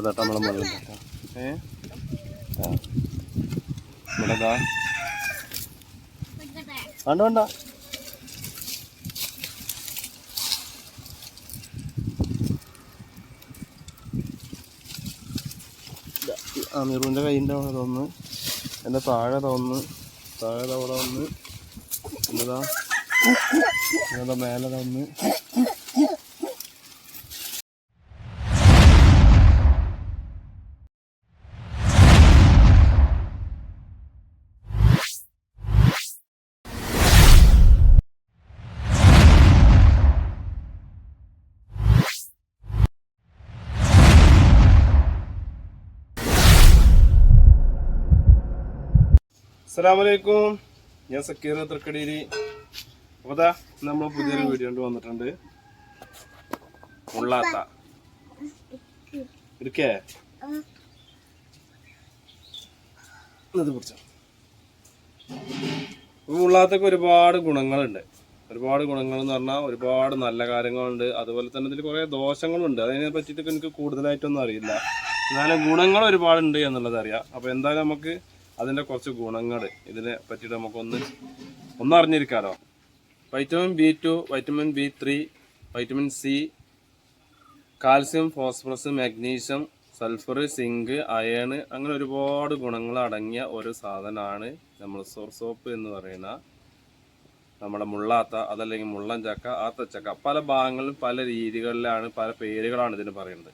ഇപ്പൊ തട്ടാ നമ്മളെ തട്ടാ ഏ? വേണ്ട വേണ്ട. അമീറുവിന്റെ കയ്യിന്റെ അവിടെ ഒന്ന് എന്റെ താഴെ തോന്ന് താഴെ അവിടെ ഒന്ന് എന്നതാ എന്നതാ മേലെ തോന്നുന്നു അസ്സലാമലൈക്കും. ഞാൻ സക്കീർ തൃക്കടീരി അപ്പോൾ ദാ നമ്മൾ പുതിയൊരു വീഡിയോ കൊണ്ട് വന്നിട്ടുണ്ട്. മുള്ളാത്ത. ഇരിക്കേ? ഇത് പിടിച്ചോ. മുള്ളാത്തൊക്കെ ഒരുപാട് ഗുണങ്ങളുണ്ട്. ഒരുപാട് ഗുണങ്ങൾ എന്ന് പറഞ്ഞാൽ ഒരുപാട് നല്ല കാര്യങ്ങളുണ്ട്. അതുപോലെ തന്നെ ഇതിൽ കുറേ ദോഷങ്ങളുണ്ട്. അതിനെ പറ്റിയിട്ടൊക്കെ എനിക്ക് കൂടുതലായിട്ടൊന്നും അറിയില്ല. എന്നാലും ഗുണങ്ങൾ ഒരുപാടുണ്ട് എന്നുള്ളത് അറിയാം. അപ്പോൾ എന്തായാലും നമുക്ക് അതിന്റെ കുറച്ച് ഗുണങ്ങൾ ഇതിനെ പറ്റിയിട്ട് നമുക്കൊന്ന് ഒന്ന് അറിഞ്ഞിരിക്കാമല്ലോ vitamin B two vitamin B three vitamin C calcium phosphorus magnesium sulphur zinc iron അങ്ങനെ ഒരുപാട് ഗുണങ്ങൾ അടങ്ങിയ ഒരു സാധനമാണ് നമ്മൾ സോർ സോപ്പ് എന്ന് പറയുന്ന നമ്മുടെ മുള്ളാത്ത അതല്ലെങ്കിൽ മുള്ളൻ ചക്ക ആത്തച്ചക്ക പല ഭാഗങ്ങളിലും പല രീതികളിലാണ് പല പേരുകളാണ് ഇതിന് പറയുന്നത്.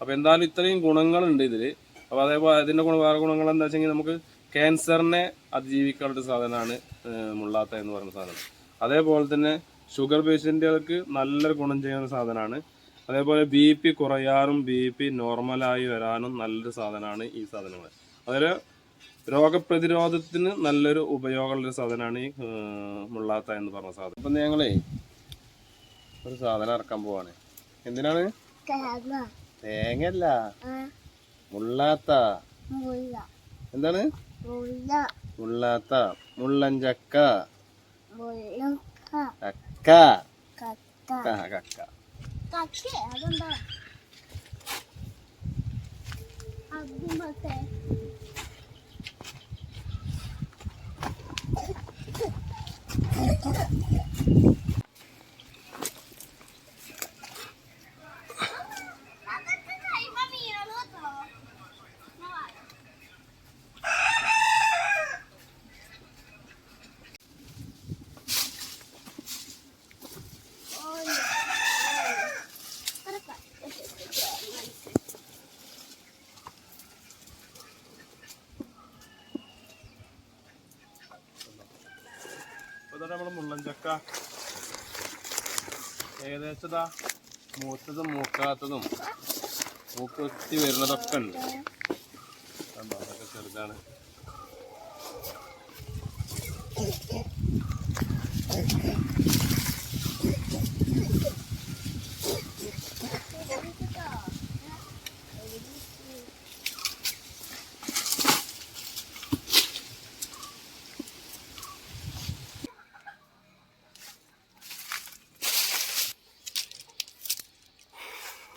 അപ്പോൾ എന്തായാലും ഇത്രയും ഗുണങ്ങളുണ്ട് ഇതിൽ അപ്പോൾ അതേപോലെ അതിന്റെ ഗുണം വേറെ ഗുണങ്ങൾ എന്താ വെച്ചെങ്കിൽ നമുക്ക് ക്യാൻസറിനെ അതിജീവിക്കാനുള്ള സാധനമാണ് മുള്ളാത്ത എന്ന് പറയുന്ന സാധനം. അതേപോലെ തന്നെ ഷുഗർ പേഷ്യന്റുകൾക്ക് നല്ലൊരു ഗുണം ചെയ്യുന്ന സാധനമാണ്. അതേപോലെ ബി പി കുറയാനും ബി പി നോർമലായി വരാനും നല്ലൊരു സാധനമാണ് ഈ സാധനങ്ങൾ. അതൊരു രോഗപ്രതിരോധത്തിന് നല്ലൊരു ഉപയോഗമുള്ളൊരു സാധനമാണ് ഈ മുള്ളാത്ത എന്ന് പറഞ്ഞ സാധനം. അപ്പം ഞങ്ങളേ ഒരു സാധനം ഇറക്കാൻ പോവാണ്. എന്തിനാണ്? തേങ്ങ. ആ. മുള്ളാത്ത. എന്താണ്? മുള്ളാത്ത മുള്ളഞ്ചക്ക. കക്ക. കക്ക. അതെന്താ? അതുമൊക്കെ നമ്മൾ മുള്ളൻ മുള്ളഞ്ചക്ക ഏകദേശം ഇതാ മൂത്തതും മൂക്കാത്തതും മൂക്കൊത്തി വരുന്നതൊക്കെ ഉണ്ട്? അതൊക്കെ ചെറുതാണ്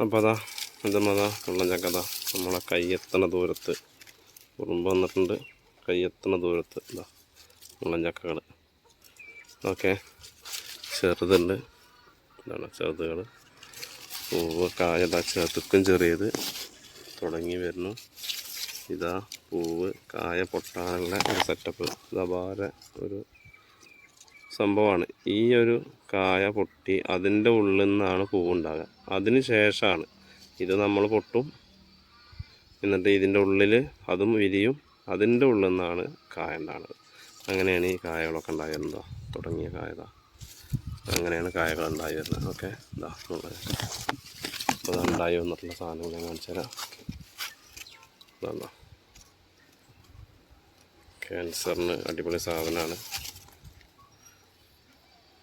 അപ്പോൾ അതാ ഇതമ്മതാ മുള്ളഞ്ചക്ക അതാ നമ്മളെ കയ്യെത്തണ ദൂരത്ത് ഉറുമ്പ് വന്നിട്ടുണ്ട് കയ്യെത്തണ ദൂരത്ത് ഇതാ വെള്ളംചക്കകൾ ഓക്കെ ചെറുതുണ്ട് ഇതാണ് ചെറുതുകൾ പൂവ് കായതാ ചെറുക്കും ചെറിയത് തുടങ്ങി വരുന്നു ഇതാ പൂവ് കായ പൊട്ടാനുള്ള ഒരു സെറ്റപ്പ് ഇതാ ഒരു സംഭവമാണ്. ഈ ഒരു കായ പൊട്ടി അതിന്റെ ഉള്ളിൽ നിന്നാണ് പൂവുണ്ടാകുക. അതിന് ശേഷമാണ് ഇത് നമ്മൾ പൊട്ടും. എന്നിട്ട് ഇതിന്റെ ഉള്ളിൽ അതും വിരിയും. അതിന്റെ ഉള്ളിൽ നിന്നാണ് കായ ഉണ്ടാകുന്നത്. അങ്ങനെയാണ് ഈ കായകളൊക്കെ ഉണ്ടായി വരുന്നത് തുടങ്ങിയ കായതാ അങ്ങനെയാണ് കായകൾ ഉണ്ടായി വരുന്നത്. ഓക്കെ ഇതാ അപ്പോൾ ഉണ്ടായി വന്നിട്ടുള്ള സാധനങ്ങൾ ഞാൻ കാണിച്ചു തരാം. ഇതാ ക്യാൻസറിന് അടിപൊളി സാധനമാണ്.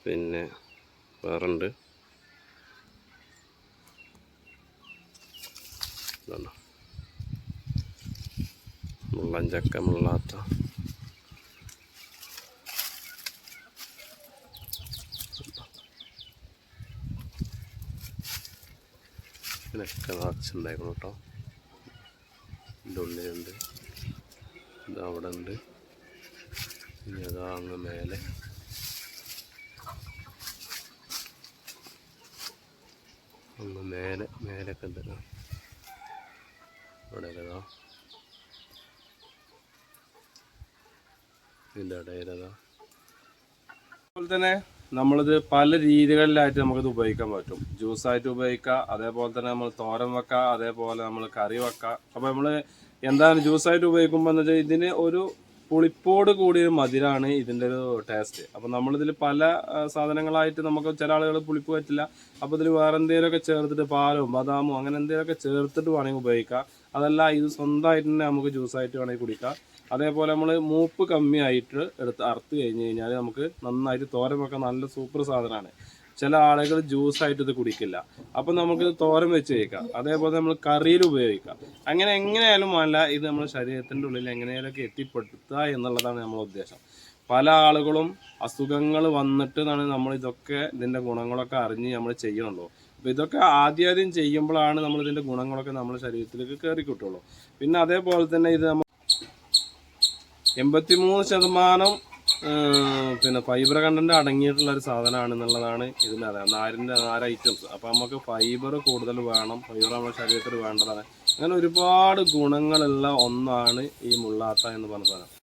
പിന്നെ വേറുണ്ട്. ഇതാണ് മുള്ളഞ്ചക്ക മുള്ളാത്ത. ഇതിനൊക്കെ നിറച്ചുണ്ടായിരുന്നു കേട്ടോ. ഇതിന്റെ ഉള്ളിലുണ്ട്. ഇതവിടെ ഉണ്ട് ഇനി അതാ അങ്ങ് മേലെ. അങ്ങ് മേലെ മേലൊക്കെ ഉണ്ട്. ഇവിടെ ഏതാ? ഇതിന്റെ ഇടയിലതാ അതുപോലെ തന്നെ നമ്മളിത് പല രീതികളിലായിട്ട് നമുക്കിത് ഉപയോഗിക്കാൻ പറ്റും. ജ്യൂസായിട്ട് ഉപയോഗിക്കാം അതേപോലെ തന്നെ നമ്മൾ തോരൻ വെക്കാം അതേപോലെ നമ്മൾ കറി വെക്കാം. അപ്പോൾ നമ്മൾ എന്താണ് ജ്യൂസായിട്ട് ഉപയോഗിക്കുമ്പോൾ എന്ന് വെച്ചാൽ ഇതിന് ഒരു പുളിപ്പോട് കൂടിയ ഒരു മധുരമാണ് ഇതിന്റെ ഒരു ടേസ്റ്റ് അപ്പോൾ നമ്മളിതിൽ പല സാധനങ്ങളായിട്ട് നമുക്ക് ചില ആളുകൾ പുളിപ്പ് പറ്റില്ല. അപ്പോൾ ഇതിൽ വേറെ എന്തെങ്കിലുമൊക്കെ ചേർത്തിട്ട് പാലോ ബദാമോ അങ്ങനെ എന്തെങ്കിലുമൊക്കെ ചേർത്തിട്ട് വേണമെങ്കിൽ ഉപയോഗിക്കാം. അതല്ല ഇത് സ്വന്തമായിട്ട് തന്നെ നമുക്ക് ജ്യൂസായിട്ട് വേണമെങ്കിൽ കുടിക്കാം. അതേപോലെ നമ്മൾ മൂപ്പ് കമ്മിയായിട്ട് എടുത്ത് അറുത്ത് കഴിഞ്ഞ് കഴിഞ്ഞാൽ നമുക്ക് നന്നായിട്ട് തോരമൊക്കെ നല്ല സൂപ്പർ സാധനമാണ്. ചില ആളുകൾ ജ്യൂസായിട്ട് ഇത് കുടിക്കില്ല. അപ്പം നമുക്ക് തോരം തോരൻ വെച്ച് കഴിക്കാം. അതേപോലെ നമ്മൾ കറിയിൽ ഉപയോഗിക്കാം. അങ്ങനെ എങ്ങനെയായാലും അല്ല ഇത് നമ്മുടെ ശരീരത്തിന്റെ ഉള്ളിൽ എങ്ങനെയാലൊക്കെ എത്തിപ്പെടുത്തുക എന്നുള്ളതാണ് നമ്മുടെ ഉദ്ദേശം. പല ആളുകളും അസുഖങ്ങൾ വന്നിട്ടാണ് നമ്മൾ ഇതൊക്കെ ഇതിന്റെ ഗുണങ്ങളൊക്കെ അറിഞ്ഞ് നമ്മൾ ചെയ്യണുള്ളൂ. അപ്പോൾ ഇതൊക്കെ ആദ്യാദ്യം ചെയ്യുമ്പോഴാണ് നമ്മൾ ഇതിന്റെ ഗുണങ്ങളൊക്കെ നമ്മുടെ ശരീരത്തിലേക്ക് കയറി കിട്ടുള്ളൂ. പിന്നെ അതേപോലെ തന്നെ ഇത് നമ്മൾ എൺപത്തിമൂന്ന് ശതമാനം പിന്നെ ഫൈബർ കണ്ടന്റ് അടങ്ങിയിട്ടുള്ള ഒരു സാധനമാണ് എന്നുള്ളതാണ് അറിയാം നാരിന്റെ നാല് ഐറ്റംസ് അപ്പോൾ നമുക്ക് ഫൈബർ കൂടുതൽ വേണം. ഫൈബർ നമ്മുടെ ശരീരത്തിൽ വേണ്ടതാണ്. അങ്ങനെ ഒരുപാട് ഗുണങ്ങളുള്ള ഒന്നാണ് ഈ മുള്ളാത്ത എന്ന് പറഞ്ഞ സാധനം.